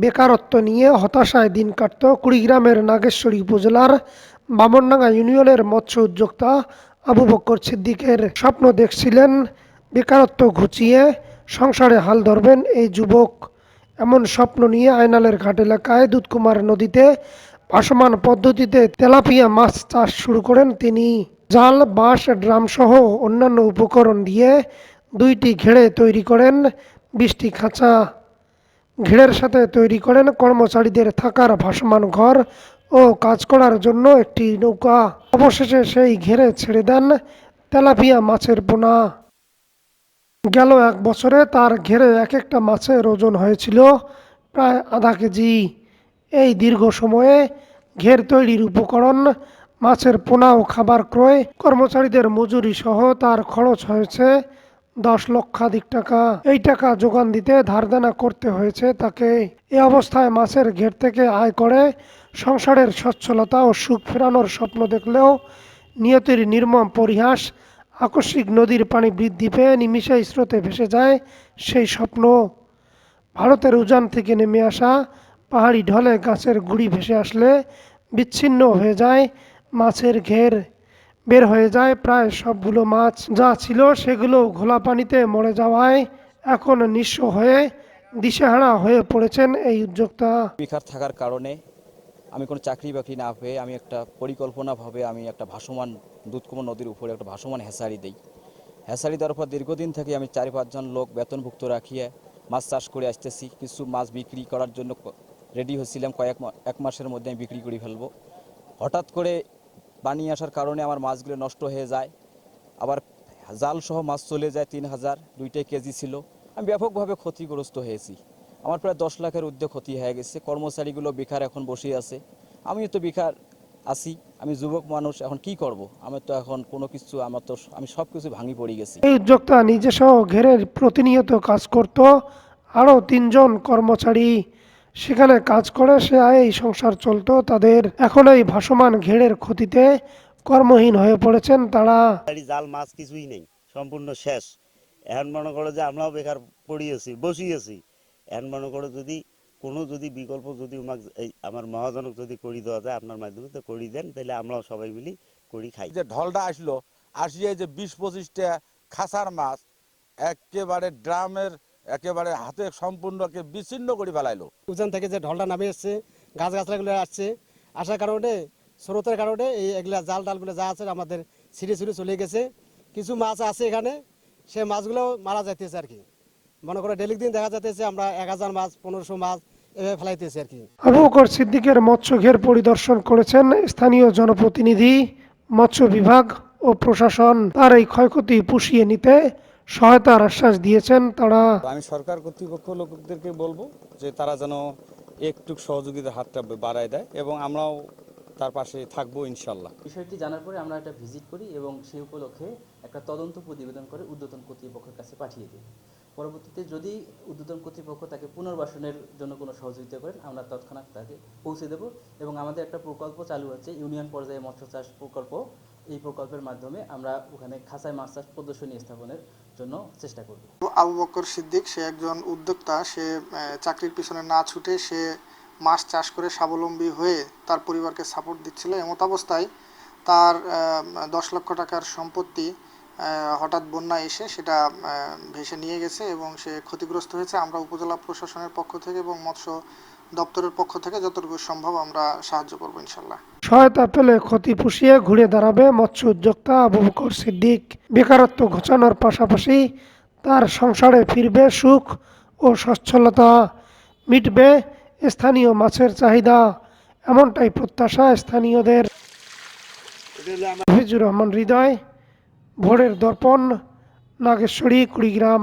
বেকারত্ব নিয়ে হতাশায় দিন কাটত কুড়িগ্রামের নাগেশ্বরী উপজেলার বামনডাঙ্গা ইউনিয়নের মৎস্য উদ্যোক্তা আবু বক্কর সিদ্দিকের স্বপ্ন দেখছিলেন, বেকারত্ব ঘুচিয়ে সংসারে হাল ধরবেন এই যুবক। এমন স্বপ্ন নিয়ে আয়নালের ঘাট এলাকায় দুধকুমার নদীতে ভাসমান পদ্ধতিতে তেলাপিয়া মাছ চাষ শুরু করেন তিনি। জাল, বাঁশ ড্রাম সহ অন্যান্য উপকরণ দিয়ে দুইটি ঘেড়ে তৈরি করেন বিশটি খাঁচা। ঘেরের সাথে তৈরি করেন কর্মচারীদের থাকার ভাসমান ঘর ও কাজ করার জন্য একটি নৌকা। অবশেষে সেই ঘেরে ছেড়ে দেন তেলাপিয়া মাছের পোনা। গেল এক বছরে তার ঘেরে এক একটা মাছের ওজন হয়েছিল প্রায় আধা কেজি। এই দীর্ঘ সময়ে ঘের তৈরির উপকরণ, মাছের পোনা ও খাবার ক্রয় কর্মচারীদের মজুরি সহ তার খরচ হয়েছে দশ লক্ষাধিক টাকা। এই টাকা যোগান দিতে ধারদেনা করতে হয়েছে তাকে। এ অবস্থায় মাছের ঘের থেকে আয় করে সংসারের সচ্ছলতা ও সুখ ফেরানোর স্বপ্ন দেখলেও নিয়তির নির্মম পরিহাস, আকস্মিক নদীর পানি বৃদ্ধি পেয়ে নিমিষেই স্রোতে ভেসে যায় সেই স্বপ্ন। ভারতের উজান থেকে নেমে আসা পাহাড়ি ঢলে গাছের গুড়ি ভেসে আসলে বিচ্ছিন্ন হয়ে যায় মাছের ঘের। বের হয়ে যায়। প্রায় সবগুলো মাছ যা ছিল সেগুলো ঘোলা পানিতে মরে যাওয়ায় এখন নিঃস্ব হয়ে দিশেহারা হয়ে পড়েছেন এই উদ্যোক্তা। বেকার থাকার কারণে আমি কোনো চাকরি বাকরি না পেয়ে আমি একটা পরিকল্পনাভাবে আমি একটা ভাসমান দুধকুমার নদীর উপরে একটা ভাসমান হেসারি দিই। হেসারি দেওয়ার পর দীর্ঘদিন থেকে আমি চারি পাঁচজন লোক বেতনভুক্ত রাখিয়ে মাছ চাষ করে আসতেছি। কিছু মাছ বিক্রি করার জন্য রেডি হয়েছিলাম। কয়েক এক মাসের মধ্যে আমি বিক্রি করে ফেলব। হঠাৎ করে পানি আসার কারণে আমার মাছগুলো নষ্ট হয়ে যায়। আবার জাল সহ মাছ চলে যায় তিন হাজার দুইটাই কেজি ছিল। আমি ব্যাপকভাবে ক্ষতিগ্রস্ত হয়েছি। আমার প্রায় দশ লাখের উদ্যোগ ক্ষতি হয়ে গেছে। কর্মচারীগুলো বেকার এখন বসে আছে। আমিও তো বেকার আছি। আমি যুবক মানুষ, এখন কি করব? আমার তো এখন কোনো কিছু, আমার তো আমি সব কিছু ভাঙি পড়ে গেছি। এই উদ্যোক্তা সহ ঘেরের প্রতিনিয়ত কাজ করত। আরও তিনজন কর্মচারী সেখানে কাজ করে সে আয় সংসার চলতো। তাদের এখন এই ভাসমান ঘেড়ের ক্ষতিতে কর্মহীন হয়ে পড়েছেন তারা। জাল মাছ কিছুই নেই সম্পূর্ণ শেষ। এখন মনে করো যে আমরাও বেকার পড়ি বসিয়েছি। বসি আছি এখন মনে করো যদি কোনো যদি বিকল্প যদি আমাক এই আমার মহাজনক যদি করি দেওয়া যায় আপনার মাধ্যমে তো করি দেন তাহলে আমরাও সবাই মিলি করি খাই। যে ঢলটা আসলো আসিয়ে যে বিশ পঁচিশটা খাসার মাছ একেবারে ড্রামের একেবারে হাতে সম্পূর্ণকে বিচ্ছিন্ন করে ফেলাইলো। উজান থেকে যে ঢলটা নামে এসছে গাছ গাছলাগুলো আসছে আসার কারণে স্রোতের কারণে এই এগুলা জাল ডালগুলো যা আছে আমাদের ছিঁড়ে ছিঁড়ে চলে গেছে। কিছু মাছ আছে এখানে সে মাছগুলো মারা যাইতেছে আর কি। মনে করে ডেলি দিন দেখা যাইতেছে আমরা এক হাজার মাছ পনেরোশো মাছ এভাবে ফেলাইতেছি আর কি। আবু বকর সিদ্দিকের মৎস্য ঘের পরিদর্শন করেছেন স্থানীয় জনপ্রতিনিধি মৎস্য বিভাগ ও প্রশাসন। তার এই ক্ষয়ক্ষতি পুষিয়ে নিতে সহায়তার আশ্বাস দিয়েছেন তারা। আমি সরকার কর্তৃপক্ষ লোকদেরকে বলব যে তারা যেন একটু সহযোগিতার হাতটা বাড়ায় দেয় এবং আমরাও তার পাশে থাকব ইনশাল্লাহ বিষয়টি জানার পরে আমরা একটা ভিজিট করি এবং সেই উপলক্ষে একটা তদন্ত প্রতিবেদন করে ঊর্ধ্বতন কর্তৃপক্ষের কাছে পাঠিয়ে দিই। পরবর্তীতে যদি ঊর্ধ্বতন কর্তৃপক্ষ তাকে পুনর্বাসনের জন্য কোনো সহযোগিতা করেন আমরা তৎক্ষণাৎ তাকে পৌঁছে দেব এবং আমাদের একটা প্রকল্প চালু আছে ইউনিয়ন পর্যায়ে মৎস্য চাষ প্রকল্প। এই প্রকল্পের মাধ্যমে আমরা ওখানে খাঁচায় মাছ চাষ প্রদর্শনী স্থাপনের জন্য চেষ্টা করব। আবু বক্কর সিদ্দিক, সে একজন উদ্যোক্তা, সে চাকরির পিছনে না ছুটে সে মাছ চাষ করে স্বাবলম্বী হয়ে তার পরিবারকে সাপোর্ট দিচ্ছিল। এমত অবস্থায় তার দশ লক্ষ টাকার সম্পত্তি হঠাৎ বন্যা এসে সেটা ভেসে নিয়ে গেছে এবং সে ক্ষতিগ্রস্ত হয়েছে। আমরা উপজেলা প্রশাসনের পক্ষ থেকে এবং মৎস্য দপ্তরের পক্ষ থেকে যতটুকু সম্ভব আমরা সাহায্য করব ইনশাল্লাহ সহায়তা পেলে ক্ষতি পুষিয়ে ঘুরে দাঁড়াবে মৎস্য উদ্যোক্তা আবু বকর সিদ্দিক। বেকারত্ব ঘোচানোর পাশাপাশি তার সংসারে ফিরবে সুখ ও সচ্ছলতা, মিটবে স্থানীয় মাছের চাহিদা, এমনটাই প্রত্যাশা স্থানীয়দের। হাফিজুর রহমান হৃদয়, ভোরের দর্পণ, নাগেশ্বরী, কুড়িগ্রাম।